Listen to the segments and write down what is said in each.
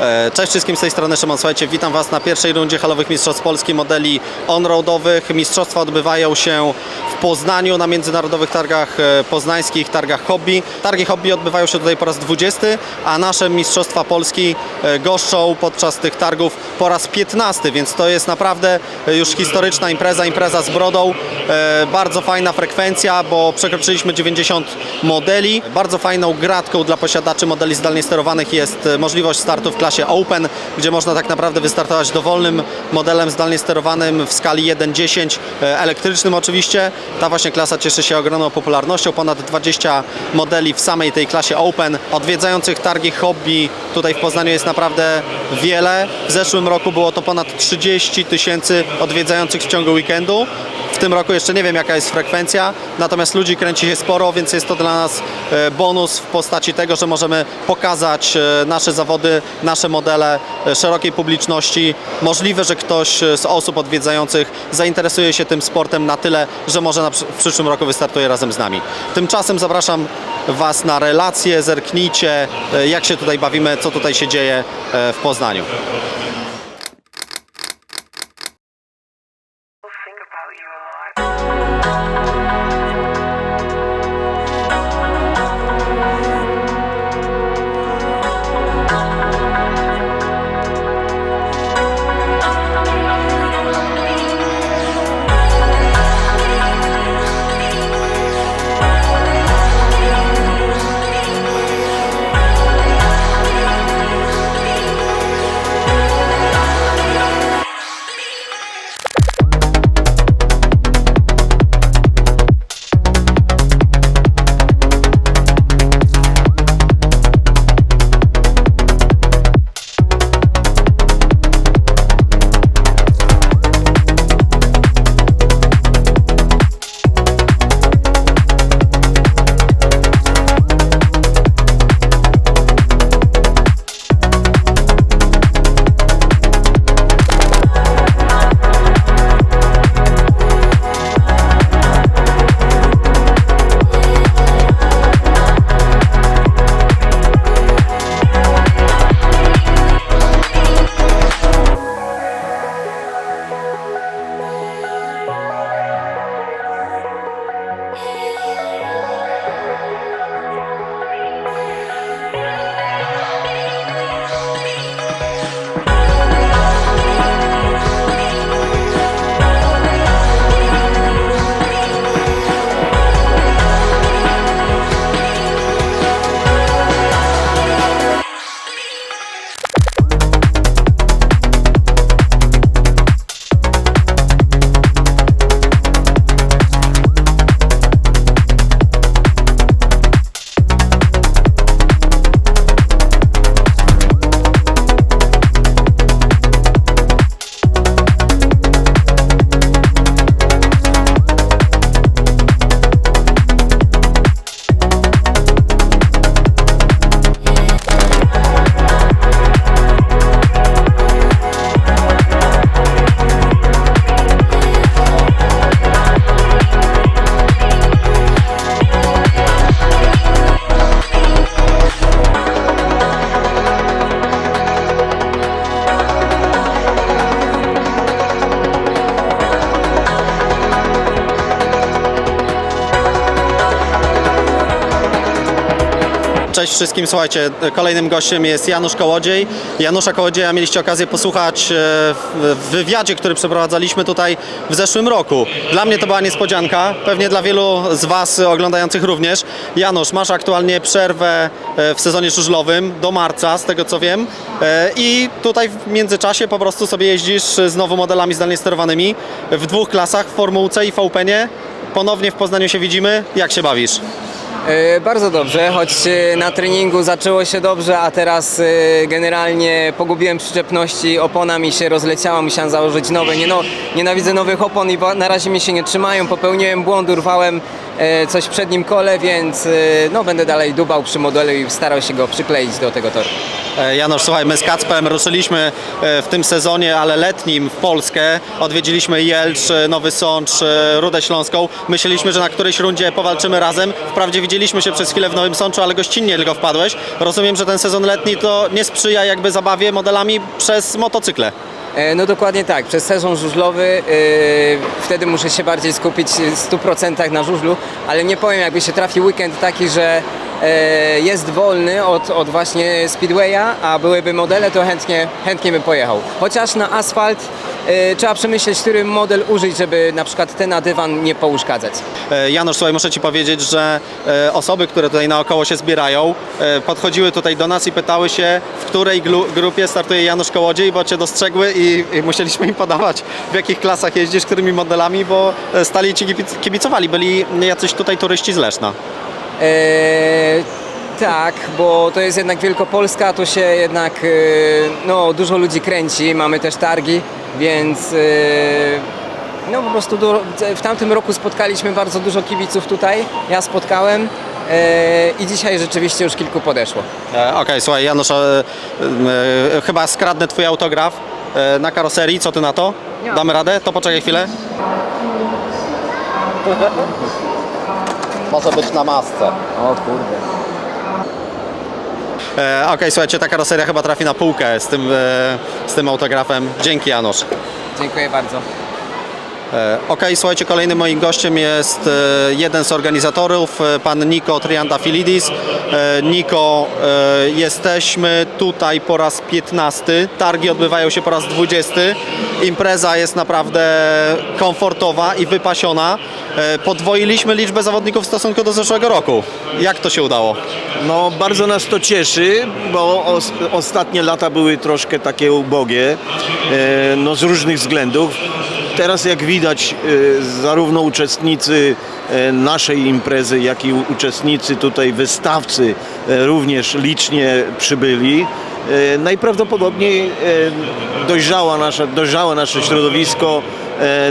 E, Cześć wszystkim z tej strony Szymon, słuchajcie, witam Was na pierwszej rundzie halowych Mistrzostw Polski modeli on-roadowych. Mistrzostwa odbywają się w Poznaniu na międzynarodowych targach e, poznańskich, targach hobby. Targi hobby odbywają się tutaj po raz 20, a nasze Mistrzostwa Polski e, goszczą podczas tych targów po raz 15, więc to jest naprawdę już historyczna impreza, impreza z brodą. Bardzo fajna frekwencja, bo przekroczyliśmy 90 modeli. Bardzo fajną gratką dla posiadaczy modeli zdalnie sterowanych jest możliwość startu w klasie Open, gdzie można tak naprawdę wystartować dowolnym modelem zdalnie sterowanym w skali 1.10, e, elektrycznym oczywiście. Ta właśnie klasa cieszy się ogromną popularnością, ponad 20 modeli w samej tej klasie Open. Odwiedzających targi hobby tutaj w Poznaniu jest naprawdę wiele. W zeszłym roku było to ponad 30 tysięcy odwiedzających w ciągu weekendu. W tym roku jeszcze nie wiem jaka jest frekwencja, natomiast ludzi kręci się sporo, więc jest to dla nas e, bonus w postaci tego, że możemy pokazać e, nasze zawody, nasze modele e, szerokiej publiczności. Możliwe, że ktoś e, z osób odwiedzających zainteresuje się tym sportem na tyle, że może w przyszłym roku wystartuje razem z nami. Tymczasem zapraszam Was na relacje, zerknijcie e, jak się tutaj bawimy, co tutaj się dzieje w Poznaniu. Wszystkim, słuchajcie, kolejnym gościem jest Janusz Kołodziej. Janusza Kołodzieja mieliście okazję posłuchać e, w wywiadzie, który przeprowadzaliśmy tutaj w zeszłym roku. Dla mnie to była niespodzianka, pewnie dla wielu z Was oglądających również. Janusz, masz aktualnie przerwę e, w sezonie żużlowym do marca, z tego co wiem. E, I tutaj w międzyczasie po prostu sobie jeździsz z nowo modelami zdalnie sterowanymi w dwóch klasach, w Formułce i Openie. Ponownie w Poznaniu się widzimy. Jak się bawisz? E, Bardzo dobrze, choć e, na treningu zaczęło się dobrze, a teraz e, generalnie pogubiłem przyczepności, opona mi się rozleciała, musiałem założyć nowe. Nie, no, nienawidzę nowych opon i na razie mi się nie trzymają. Popełniłem błąd, urwałem coś w przednim kole, więc no, będę dalej dubał przy modelu i starał się go przykleić do tego toru. E, Janusz, słuchaj, my z Kacpem ruszyliśmy e, w tym sezonie, ale letnim w Polskę. Odwiedziliśmy Jelcz, e, Nowy Sącz, Rudę Śląską. Myśleliśmy, że na którejś rundzie powalczymy razem. Wprawdzie widzieliśmy się przez chwilę w Nowym Sączu, ale gościnnie tylko wpadłeś. Rozumiem, że ten sezon letni to nie sprzyja jakby zabawie modelami przez motocykle. No dokładnie tak, przez sezon żużlowy e, wtedy muszę się bardziej skupić w 100% na żużlu, ale nie powiem jakby się trafił weekend taki, że jest wolny od, od właśnie Speedwaya, a byłyby modele, to chętnie, chętnie bym pojechał. Chociaż na asfalt e, trzeba przemyśleć, który model użyć, żeby na przykład ten na dywan nie pouszkadzać. E, Janusz, słuchaj, muszę Ci powiedzieć, że e, osoby, które tutaj naokoło się zbierają, e, podchodziły tutaj do nas i pytały się, w której grupie startuje Janusz Kołodziej, bo Cię dostrzegły i, i musieliśmy im podawać, w jakich klasach jeździsz, którymi modelami, bo e, stali Ci kibic- kibicowali, byli jacyś tutaj turyści z Leszna. Eee, tak, bo to jest jednak Wielkopolska, to się jednak e, no, dużo ludzi kręci, mamy też targi, więc e, no po prostu du- w tamtym roku spotkaliśmy bardzo dużo kibiców tutaj, ja spotkałem e, i dzisiaj rzeczywiście już kilku podeszło. E, Okej, słuchaj, Janusz, e, e, chyba skradnę Twój autograf e, na karoserii, co Ty na to? Damy radę? To poczekaj chwilę. Może być na masce. O kurde. E, Okej, słuchajcie, ta karoseria chyba trafi na półkę z tym, e, z tym autografem. Dzięki, Janusz. Dziękuję bardzo. E, Okej, słuchajcie, kolejnym moim gościem jest e, jeden z organizatorów, e, pan Niko Triantafilidis. Niko, jesteśmy tutaj po raz 15, targi odbywają się po raz 20. Impreza jest naprawdę komfortowa i wypasiona. Podwoiliśmy liczbę zawodników w stosunku do zeszłego roku. Jak to się udało? No, bardzo nas to cieszy, bo os, ostatnie lata były troszkę takie ubogie, no z różnych względów. Teraz jak widać, e, zarówno uczestnicy e, naszej imprezy, jak i uczestnicy tutaj wystawcy e, również licznie przybyli. Najprawdopodobniej dojrzała nasze, środowisko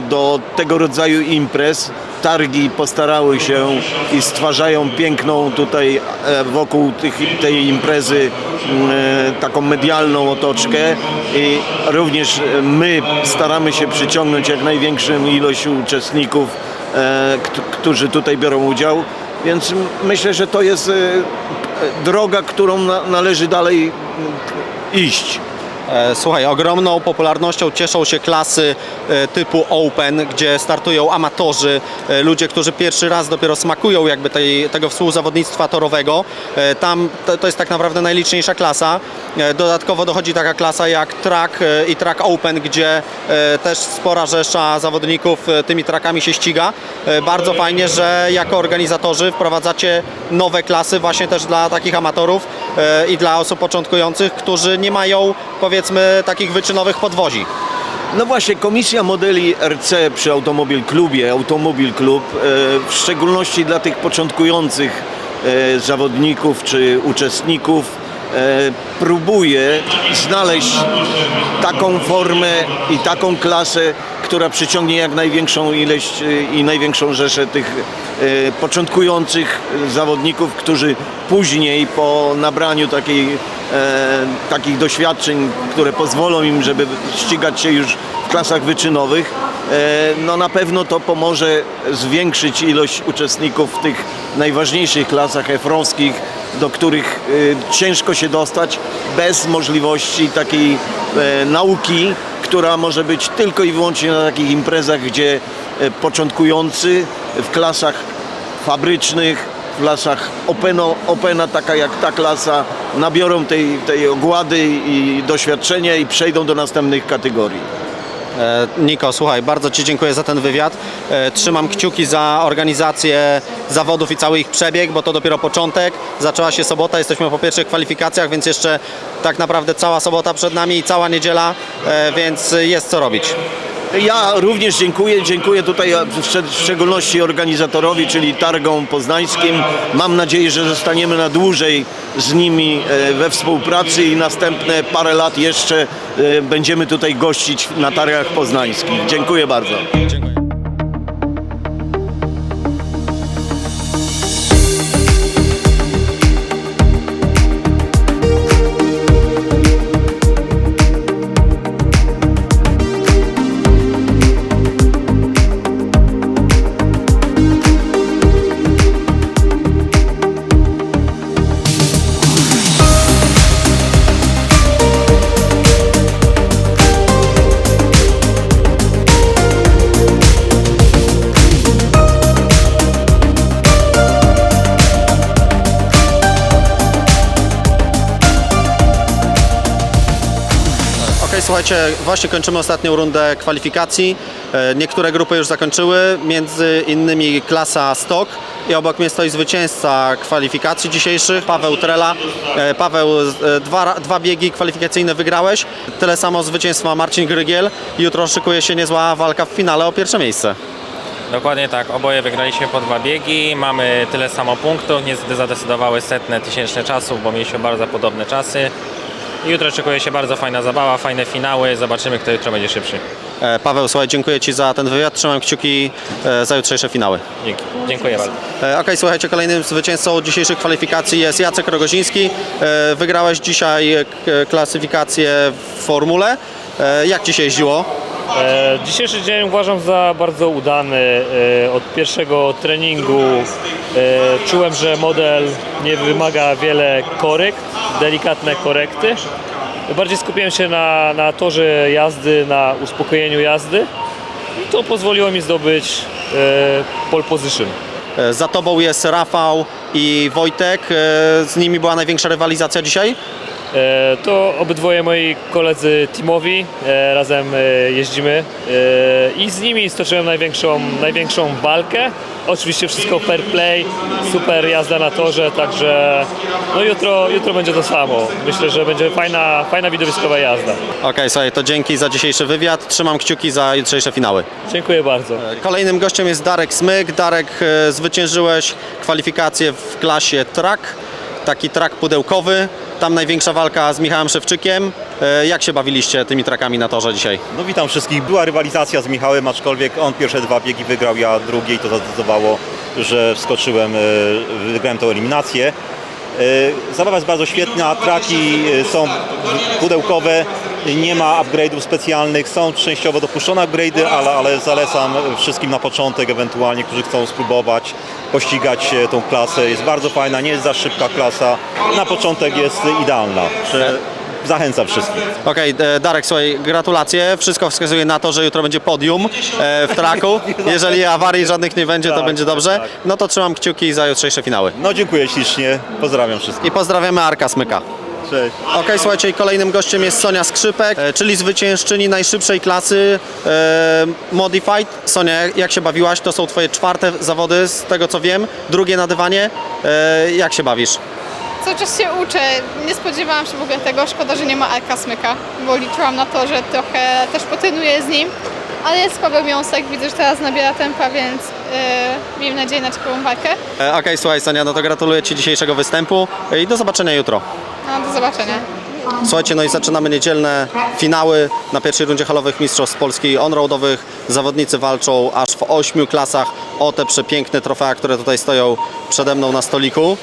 do tego rodzaju imprez. Targi postarały się i stwarzają piękną tutaj e, wokół tych, tej imprezy e, taką medialną otoczkę i również e, my staramy się przyciągnąć jak największą ilość uczestników, kt- którzy tutaj biorą udział. Więc myślę, że to jest droga, którą na, należy dalej iść. E, Słuchaj, ogromną popularnością cieszą się klasy e, typu Open, gdzie startują amatorzy, e, ludzie, którzy pierwszy raz dopiero smakują jakby tej, tego współzawodnictwa torowego. Tam to, jest tak naprawdę najliczniejsza klasa. Dodatkowo dochodzi taka klasa jak track i track Open, gdzie też spora rzesza zawodników tymi trackami się ściga. Bardzo fajnie, że jako organizatorzy wprowadzacie nowe klasy właśnie też dla takich amatorów i dla osób początkujących, którzy nie mają powiedzmy takich wyczynowych podwozi. No właśnie, Komisja Modeli RC przy Automobil Klubie, Automobil Klub, e, w szczególności dla tych początkujących e, zawodników czy uczestników, e, próbuje znaleźć taką formę i taką klasę, która przyciągnie jak największą ilość e, i największą rzeszę tych e, początkujących zawodników, którzy później po nabraniu takiej, e, takich doświadczeń, które pozwolą im, żeby ścigać się już w klasach wyczynowych, e, no na pewno to pomoże zwiększyć ilość uczestników w tych najważniejszych klasach efrowskich, do których e, ciężko się dostać bez możliwości takiej e, nauki, która może być tylko i wyłącznie na takich imprezach, gdzie e, początkujący w klasach fabrycznych, w klasach openo, opena, taka jak ta klasa, nabiorą tej, tej ogłady i doświadczenia i przejdą do następnych kategorii. E, Niko, słuchaj, bardzo Ci dziękuję za ten wywiad. E, Trzymam kciuki za organizację zawodów i cały ich przebieg, bo to dopiero początek. Zaczęła się sobota, jesteśmy po pierwszych kwalifikacjach, więc jeszcze tak naprawdę cała sobota przed nami i cała niedziela, e, więc jest co robić. Ja również dziękuję. Dziękuję tutaj w szcz- w szczególności organizatorowi, czyli Targom Poznańskim. Mam nadzieję, że zostaniemy na dłużej z nimi e, we współpracy i następne parę lat jeszcze e, będziemy tutaj gościć na Targach Poznańskich. Dziękuję bardzo. Dziękuję. Słuchajcie, właśnie kończymy ostatnią rundę kwalifikacji. E, Niektóre grupy już zakończyły, między innymi klasa Stock i obok mnie stoi zwycięzca kwalifikacji dzisiejszych, Paweł Trela. E, Paweł, e, dwa, dwa biegi kwalifikacyjne wygrałeś, tyle samo zwycięstw ma Marcin Grygiel. Jutro szykuje się niezła walka w finale o pierwsze miejsce. Dokładnie tak, oboje wygraliśmy po dwa biegi, mamy tyle samo punktów, niestety zadecydowały setne tysięczne czasów, bo mieliśmy bardzo podobne czasy. Jutro szykuje się bardzo fajna zabawa, fajne finały, zobaczymy kto jutro będzie szybszy. E, Paweł, słuchaj, dziękuję Ci za ten wywiad, trzymam kciuki e, za jutrzejsze finały. Dzięki. Dziękuję bardzo. E, Okej, słuchajcie, kolejnym zwycięzcą dzisiejszych kwalifikacji jest Jacek Rogoziński. E, Wygrałeś dzisiaj e, k- klasyfikację w formule. E, Jak Ci się jeździło? E, Dzisiejszy dzień uważam za bardzo udany. E, Od pierwszego treningu e, czułem, że model nie wymaga wiele korekt, delikatne korekty. Bardziej skupiłem się na, na torze jazdy, na uspokojeniu jazdy i to pozwoliło mi zdobyć pole position. Za Tobą jest Rafał i Wojtek. Z nimi była największa rywalizacja dzisiaj? E, To obydwoje moi koledzy teamowi, e, razem e, jeździmy i z nimi stoczyłem największą, największą walkę. Oczywiście wszystko fair play, super jazda na torze, także no jutro, jutro będzie to samo. Myślę, że będzie fajna, fajna widowiskowa jazda. Okej, słuchaj, to dzięki za dzisiejszy wywiad. Trzymam kciuki za jutrzejsze finały. Dziękuję bardzo. Kolejnym gościem jest Darek Smyk. Darek, zwyciężyłeś kwalifikację w klasie track, taki track pudełkowy. Tam największa walka z Michałem Szewczykiem. E, Jak się bawiliście tymi trakami na torze dzisiaj? No witam wszystkich. Była rywalizacja z Michałem, aczkolwiek on pierwsze dwa biegi wygrał, ja drugie i to zadecydowało, że wskoczyłem, e, wygrałem tą eliminację. E, Zabawa jest bardzo świetna, traki są pudełkowe, nie ma upgrade'ów specjalnych, są częściowo dopuszczone upgrade'y, ale, ale zalecam wszystkim na początek, ewentualnie, którzy chcą spróbować pościgać e, tą klasę. Jest bardzo fajna, nie jest za szybka klasa, na początek jest idealna. Prze- Zachęcam wszystkich. Okej, e, Darek, słuchaj, gratulacje. Wszystko wskazuje na to, że jutro będzie podium e, w traku. Jeżeli awarii żadnych nie będzie, to Tak, będzie tak, dobrze. tak. No to trzymam kciuki za jutrzejsze finały. No dziękuję ślicznie, pozdrawiam wszystkich. I pozdrawiamy Arka Smyka. Cześć. Okej, słuchajcie, i kolejnym gościem jest Sonia Skrzypek, e, czyli zwyciężczyni najszybszej klasy e, Modified. Sonia, jak się bawiłaś? To są twoje czwarte zawody, z tego co wiem, drugie na dywanie. E, jak się bawisz? Cały czas się uczę. Nie spodziewałam się w ogóle tego. Szkoda, że nie ma Arka Smyka, bo liczyłam na to, że trochę też potrenuję z nim. Ale jest Paweł Miąsek, widzę, że teraz nabiera tempa, więc yy, miejmy nadzieję na ciekawą walkę. E, Okej, słuchaj Sonia, no to gratuluję Ci dzisiejszego występu e, i do zobaczenia jutro. No, do zobaczenia. Słuchajcie, no i zaczynamy niedzielne finały na pierwszej rundzie halowych Mistrzostw Polski on-roadowych. Zawodnicy walczą aż w ośmiu klasach o te przepiękne trofea, które tutaj stoją przede mną na stoliku.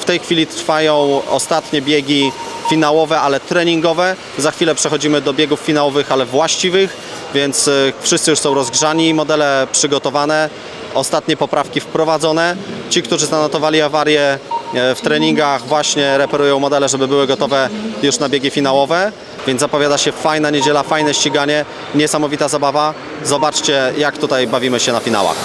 W tej chwili trwają ostatnie biegi finałowe, ale treningowe. Za chwilę przechodzimy do biegów finałowych, ale właściwych, więc y, wszyscy już są rozgrzani, modele przygotowane, ostatnie poprawki wprowadzone. Ci, którzy zanotowali awarię w treningach, właśnie reperują modele, żeby były gotowe już na biegi finałowe. Więc zapowiada się fajna niedziela, fajne ściganie, niesamowita zabawa. Zobaczcie, jak tutaj bawimy się na finałach.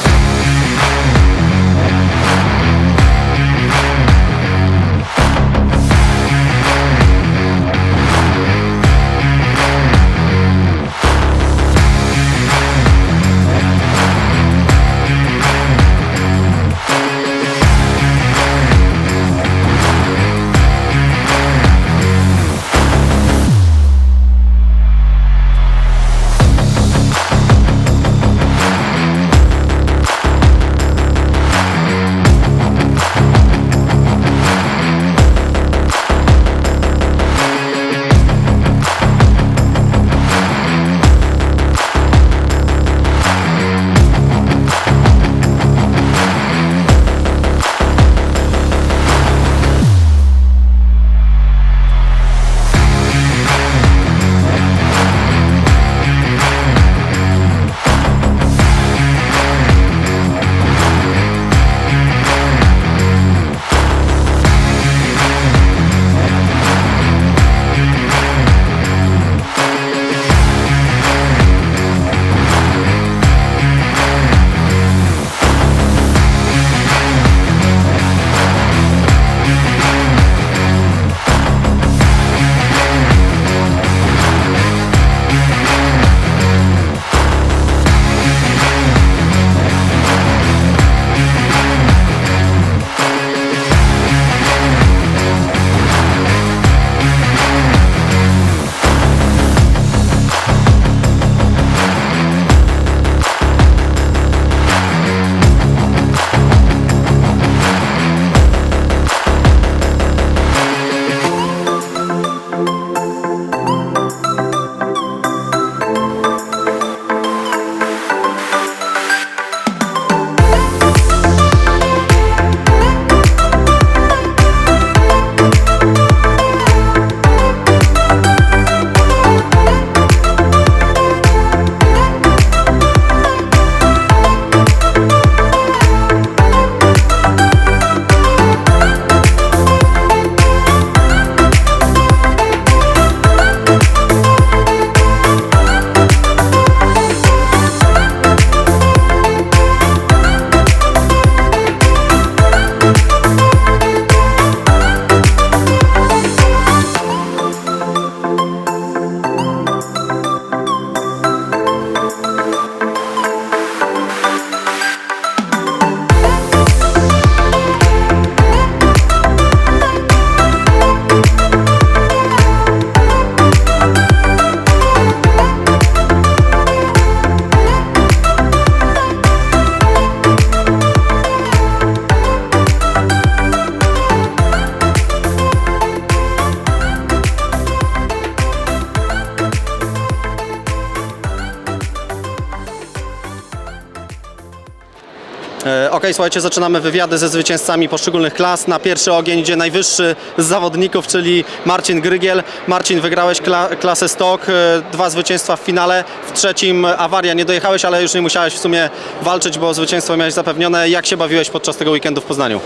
Słuchajcie, zaczynamy wywiady ze zwycięzcami poszczególnych klas. Na pierwszy ogień idzie najwyższy z zawodników, czyli Marcin Grygiel. Marcin, wygrałeś kla- klasę stok, e, dwa zwycięstwa w finale. W trzecim awaria, nie dojechałeś, ale już nie musiałeś w sumie walczyć, bo zwycięstwo miałeś zapewnione. Jak się bawiłeś podczas tego weekendu w Poznaniu?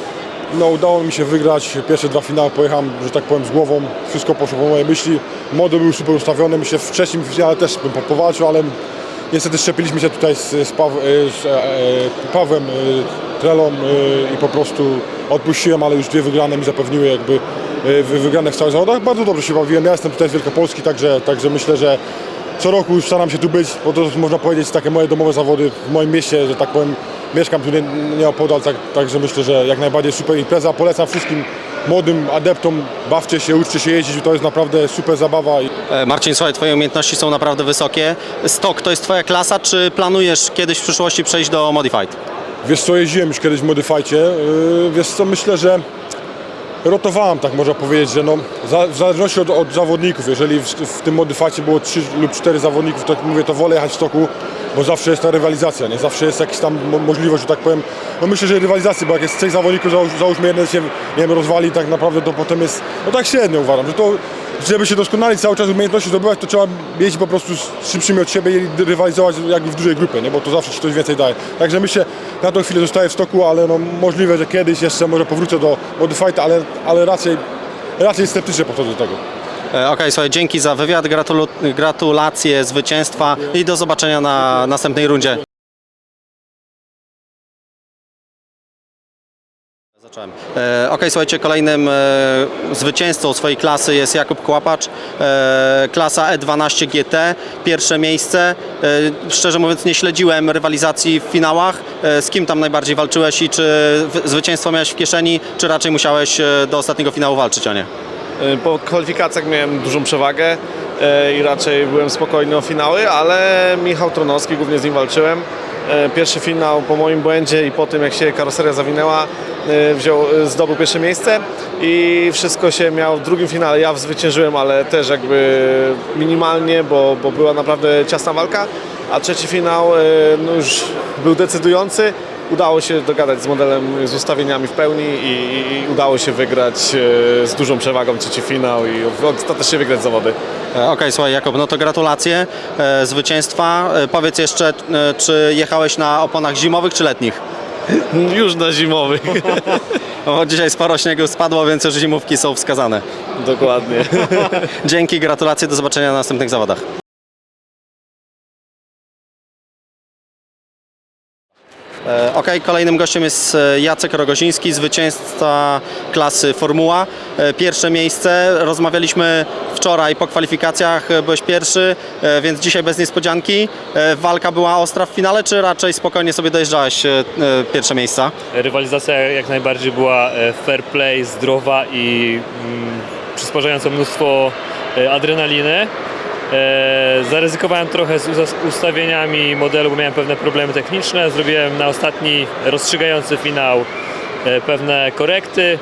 No udało mi się wygrać pierwsze dwa finały, pojechałem, że tak powiem, z głową, wszystko poszło po mojej myśli. Model był super ustawiony, myślę w wcześniej finale też bym po- powalczył, ale niestety szczepiliśmy się tutaj z, z, Paw, e, z e, e, Pawłem Trelą e, i po prostu odpuściłem, ale już dwie wygrane mi zapewniły jakby e, wy- wygrane w całych zawodach. Bardzo dobrze się bawiłem, ja jestem tutaj z Wielkopolski, także, także myślę, że co roku już staram się tu być, bo to można powiedzieć takie moje domowe zawody w moim mieście, że tak powiem, mieszkam tu nie, nieopodal, tak, także myślę, że jak najbardziej super impreza. Polecam wszystkim młodym adeptom, bawcie się, uczcie się jeździć, to jest naprawdę super zabawa. E, Marcin, słuchaj, twoje umiejętności są naprawdę wysokie. Stok to jest twoja klasa, czy planujesz kiedyś w przyszłości przejść do Modified? Wiesz co, jeździłem już kiedyś w Modifajcie, yy, wiesz co, myślę, że rotowałem, tak można powiedzieć, że no, w zależności od, od zawodników, jeżeli w, w tym Modifajcie było 3 lub 4 zawodników, to jak mówię, to wolę jechać w stoku, bo zawsze jest ta rywalizacja, nie? Zawsze jest jakaś tam mo- możliwość, że tak powiem, no myślę, że rywalizacji, bo jak jest trzech zawodników, załóż, załóżmy jeden się, nie wiem, rozwali, tak naprawdę to potem jest, no tak średnio uważam, że to, żeby się doskonalić cały czas umiejętności zdobywać, to trzeba jeździć po prostu szybszymi od siebie i rywalizować jakby w dużej grupie, nie? bo to zawsze ci coś więcej daje. Także myślę, na tą chwilę zostaję w stoku, ale no, możliwe, że kiedyś jeszcze może powrócę do Modified, ale, ale raczej, raczej sceptycznie podchodzę do tego. E, Okej, słuchaj, dzięki za wywiad, gratulacje zwycięstwa i do zobaczenia na następnej rundzie. Zacząłem. E, Okej, słuchajcie, kolejnym e, zwycięzcą swojej klasy jest Jakub Kłapacz, e, klasa E12 GT, pierwsze miejsce. E, szczerze mówiąc nie śledziłem rywalizacji w finałach. E, z kim tam najbardziej walczyłeś i czy w- zwycięstwo miałeś w kieszeni, czy raczej musiałeś e, do ostatniego finału walczyć o nie? Y, Po kwalifikacjach miałem dużą przewagę y, i raczej byłem spokojny o finały, ale Michał Tronowski, głównie z nim walczyłem. Y, Pierwszy finał po moim błędzie i po tym jak się karoseria zawinęła, wziął, y, zdobył pierwsze miejsce i wszystko się miało w drugim finale. Ja zwyciężyłem, ale też jakby minimalnie, bo, bo była naprawdę ciasna walka. A trzeci finał y, no już był decydujący. Udało się dogadać z modelem, z ustawieniami w pełni i, i udało się wygrać z dużą przewagą trzeci finał i ostatecznie wygrać zawody. E, Okej, słuchaj Jakub, no to gratulacje e, zwycięstwa. E, powiedz jeszcze, czy jechałeś na oponach zimowych czy letnich? Już na zimowych. Bo dzisiaj sporo śniegu spadło, więc już zimówki są wskazane. Dokładnie. Dzięki, gratulacje, do zobaczenia na następnych zawodach. E, Okej, kolejnym gościem jest e, Jacek Rogoziński, zwycięzca klasy Formuła. E, Pierwsze miejsce. Rozmawialiśmy wczoraj po kwalifikacjach, byłeś pierwszy, więc dzisiaj bez niespodzianki. Walka była ostra w finale, czy raczej spokojnie sobie dojeżdżałeś pierwsze miejsca? Rywalizacja jak najbardziej była fair play, zdrowa i mm, przysparzająca mnóstwo adrenaliny. E, zaryzykowałem trochę z ustawieniami modelu, bo miałem pewne problemy techniczne. Zrobiłem na ostatni rozstrzygający finał e, pewne korekty.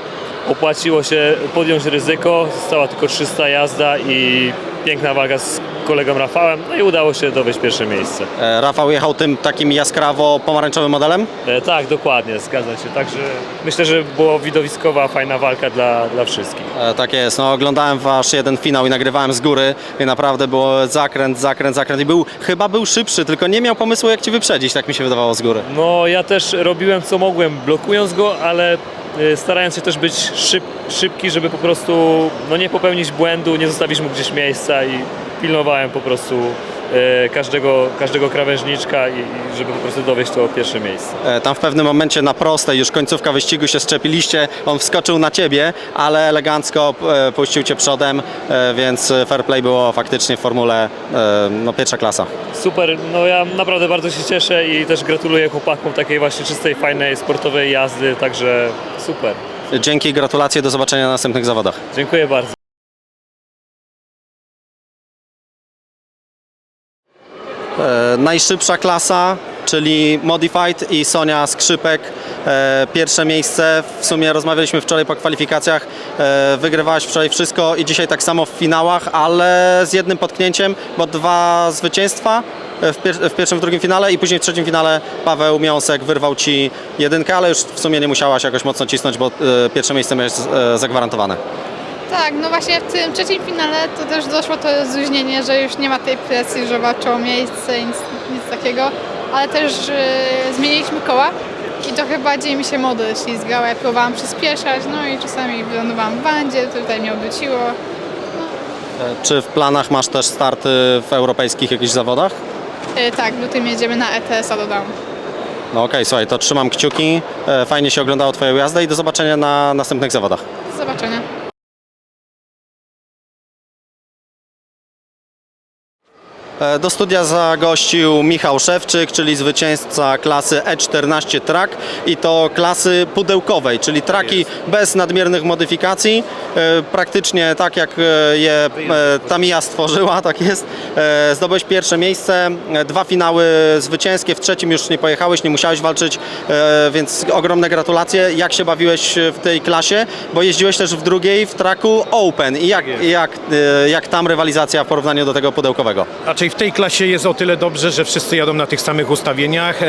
Opłaciło się podjąć ryzyko, została tylko 300 jazda i piękna waga z kolegą Rafałem, no i udało się dowieść pierwsze miejsce. E, Rafał jechał tym takim jaskrawo pomarańczowym modelem? E, tak, dokładnie, zgadza się. Także myślę, że była widowiskowa, fajna walka dla, dla wszystkich. E, Tak jest, no oglądałem wasz jeden finał i nagrywałem z góry i naprawdę było zakręt, zakręt, zakręt i był, chyba był szybszy, tylko nie miał pomysłu jak ci wyprzedzić, tak mi się wydawało z góry. No ja też robiłem co mogłem, blokując go, ale starając się też być szyb, szybki, żeby po prostu no, nie popełnić błędu, nie zostawić mu gdzieś miejsca i pilnowałem po prostu każdego, każdego krawężniczka i, i żeby po prostu dowieść to pierwsze miejsce. E, Tam w pewnym momencie na prostej, już końcówka wyścigu się szczepiliście, on wskoczył na ciebie, ale elegancko e, puścił cię przodem, e, więc fair play było faktycznie w formule e, no, pierwsza klasa. Super, no ja naprawdę bardzo się cieszę i też gratuluję chłopakom takiej właśnie czystej, fajnej, sportowej jazdy, także super. Dzięki, gratulacje, do zobaczenia na następnych zawodach. Dziękuję bardzo. Najszybsza klasa, czyli Modified i Sonia Skrzypek. E, pierwsze miejsce. W sumie rozmawialiśmy wczoraj po kwalifikacjach. E, wygrywałaś wczoraj wszystko i dzisiaj tak samo w finałach, ale z jednym potknięciem, bo dwa zwycięstwa e, w, pier- w pierwszym, w drugim finale i później w trzecim finale Paweł Miąsek wyrwał Ci jedynkę, ale już w sumie nie musiałaś jakoś mocno cisnąć, bo e, pierwsze miejsce miałeś e, zagwarantowane. Tak, no właśnie w tym trzecim finale to też doszło to rozluźnienie, że już nie ma tej presji, że walczą o miejsce i nic, nic takiego, ale też e, zmieniliśmy koła i trochę bardziej mi się model ślizgał, ja próbowałam przyspieszać, no i czasami wylądowałam w bandzie, tutaj mnie obróciło. E, Czy w planach masz też starty w europejskich jakichś zawodach? E, tak, w lutym jedziemy na ETS-a do domu. No okej, słuchaj, to trzymam kciuki. E, Fajnie się oglądało Twoją jazdę i do zobaczenia na następnych zawodach. Do zobaczenia. Do studia zagościł Michał Szewczyk, czyli zwycięzca klasy E14 Track i to klasy pudełkowej, czyli traki bez nadmiernych modyfikacji, e, praktycznie tak jak e, je e, Tamiya stworzyła, tak jest. E, Zdobyłeś pierwsze miejsce, e, dwa finały zwycięskie, w trzecim już nie pojechałeś, nie musiałeś walczyć, e, więc ogromne gratulacje. Jak się bawiłeś w tej klasie? Bo jeździłeś też w drugiej, w traku Open i jak, jak, e, jak tam rywalizacja w porównaniu do tego pudełkowego? W tej klasie jest o tyle dobrze, że wszyscy jadą na tych samych ustawieniach.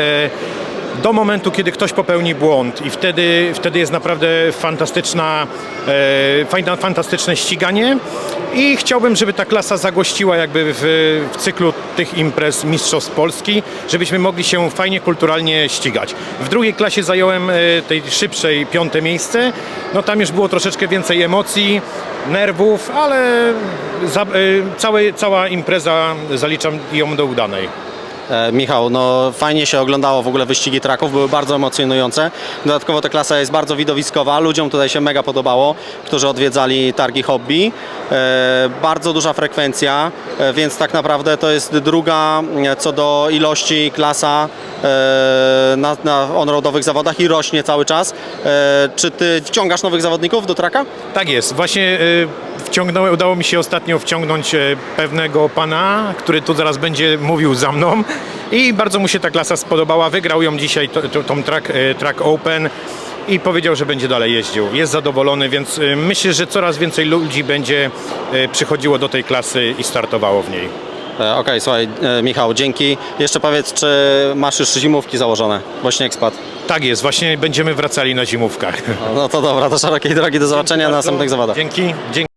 Do momentu, kiedy ktoś popełni błąd i wtedy, wtedy jest naprawdę fantastyczna, e, fantastyczne ściganie i chciałbym, żeby ta klasa zagościła jakby w, w cyklu tych imprez Mistrzostw Polski, żebyśmy mogli się fajnie, kulturalnie ścigać. W drugiej klasie zająłem e, tej szybszej piąte miejsce, no tam już było troszeczkę więcej emocji, nerwów, ale za, e, całe, cała impreza zaliczam ją do udanej. E, Michał, no fajnie się oglądało w ogóle wyścigi traków, były bardzo emocjonujące. Dodatkowo ta klasa jest bardzo widowiskowa, ludziom tutaj się mega podobało, którzy odwiedzali targi hobby. E, bardzo duża frekwencja, e, więc tak naprawdę to jest druga co do ilości klasa na, na zawodach i rośnie cały czas. Czy ty wciągasz nowych zawodników do traka? Tak jest. Właśnie wciągnąłem, udało mi się ostatnio wciągnąć pewnego pana, który tu zaraz będzie mówił za mną i bardzo mu się ta klasa spodobała. Wygrał ją dzisiaj, to, to, tą track, e, track Open i powiedział, że będzie dalej jeździł. Jest zadowolony, więc e, myślę, że coraz więcej ludzi będzie e, przychodziło do tej klasy i startowało w niej. Okej, słuchaj, e, Michał, dzięki. Jeszcze powiedz, czy masz już zimówki założone, bo śnieg spadł. Tak jest, właśnie będziemy wracali na zimówkach. No to dobra, to szerokiej drogi, do zobaczenia na następnych zawodach. Dzięki. dzięki.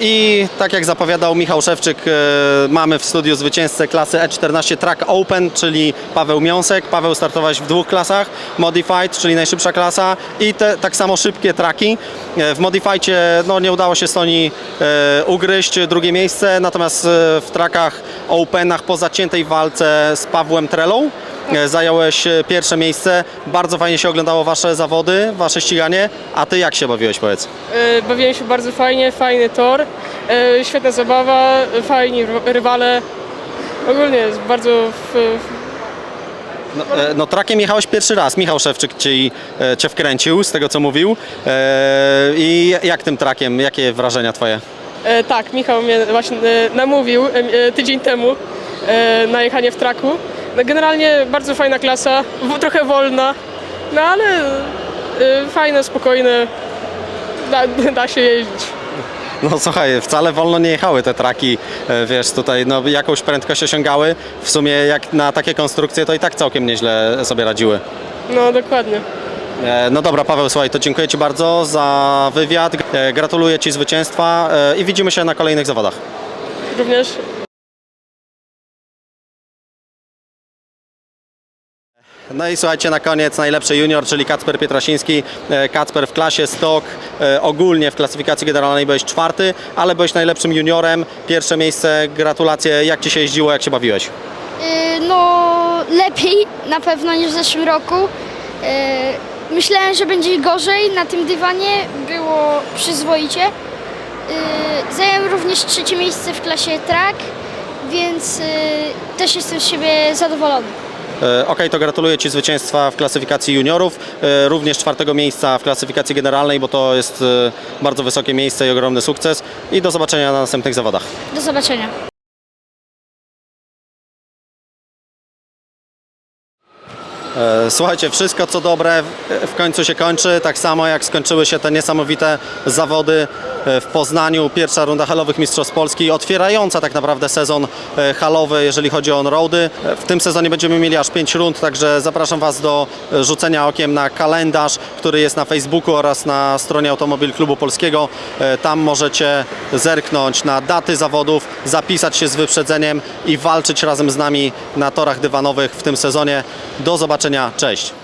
I tak jak zapowiadał Michał Szewczyk, e, mamy w studiu zwycięzcę klasy E14 Track Open, czyli Paweł Miąsek. Paweł startowałeś w dwóch klasach, Modified, czyli najszybsza klasa i te tak samo szybkie traki. E, W Modifiecie no, nie udało się Stoni e, ugryźć drugie miejsce, natomiast w trakach Openach po zaciętej walce z Pawłem Trelą zająłeś e, pierwsze miejsce. Bardzo fajnie się oglądało Wasze zawody, Wasze ściganie. A Ty jak się bawiłeś, powiedz? E, Bawiłem się bardzo fajnie, fajny tor, e, świetna zabawa, e, fajni ry- rywale. Ogólnie bardzo f, No, e, no trakiem jechałeś pierwszy raz. Michał Szewczyk ci, e, cię wkręcił z tego co mówił. E, I jak tym trakiem, jakie wrażenia twoje? e, Tak, Michał mnie właśnie e, namówił e, e, tydzień temu e, na jechanie w traku. Generalnie bardzo fajna klasa, trochę wolna, no ale e, fajne, spokojne, da, da się jeździć. No słuchaj, wcale wolno nie jechały te traki, e, wiesz, tutaj no, jakąś prędkość osiągały. W sumie jak na takie konstrukcje to i tak całkiem nieźle sobie radziły. No dokładnie. E, No dobra, Paweł, słuchaj, to dziękuję Ci bardzo za wywiad. E, Gratuluję Ci zwycięstwa i widzimy się na kolejnych zawodach. Również No i słuchajcie, na koniec najlepszy junior, czyli Kacper Pietrasiński. E, Kacper w klasie stok, e, ogólnie w klasyfikacji generalnej byłeś czwarty, ale byłeś najlepszym juniorem. Pierwsze miejsce, gratulacje. Jak Ci się jeździło, jak się bawiłeś? Y, No, lepiej na pewno niż w zeszłym roku. Myślałem, że będzie gorzej na tym dywanie, było przyzwoicie. Zająłem również trzecie miejsce w klasie track, więc też jestem z siebie zadowolony. E, Okej, to gratuluję Ci zwycięstwa w klasyfikacji juniorów, e, również czwartego miejsca w klasyfikacji generalnej, bo to jest e, bardzo wysokie miejsce i ogromny sukces. I do zobaczenia na następnych zawodach. Do zobaczenia. Słuchajcie, wszystko co dobre w- końcu się kończy, tak samo jak skończyły się te niesamowite zawody w Poznaniu. Pierwsza runda halowych Mistrzostw Polski, otwierająca tak naprawdę sezon e, halowy, jeżeli chodzi o on-roady. E, W tym sezonie będziemy mieli aż 5 rund, także zapraszam Was do e, rzucenia okiem na kalendarz, który jest na Facebooku oraz na stronie Automobil Klubu Polskiego. E, Tam możecie zerknąć na daty zawodów, zapisać się z wyprzedzeniem i walczyć razem z nami na torach dywanowych w tym sezonie. Do zobaczenia, cześć!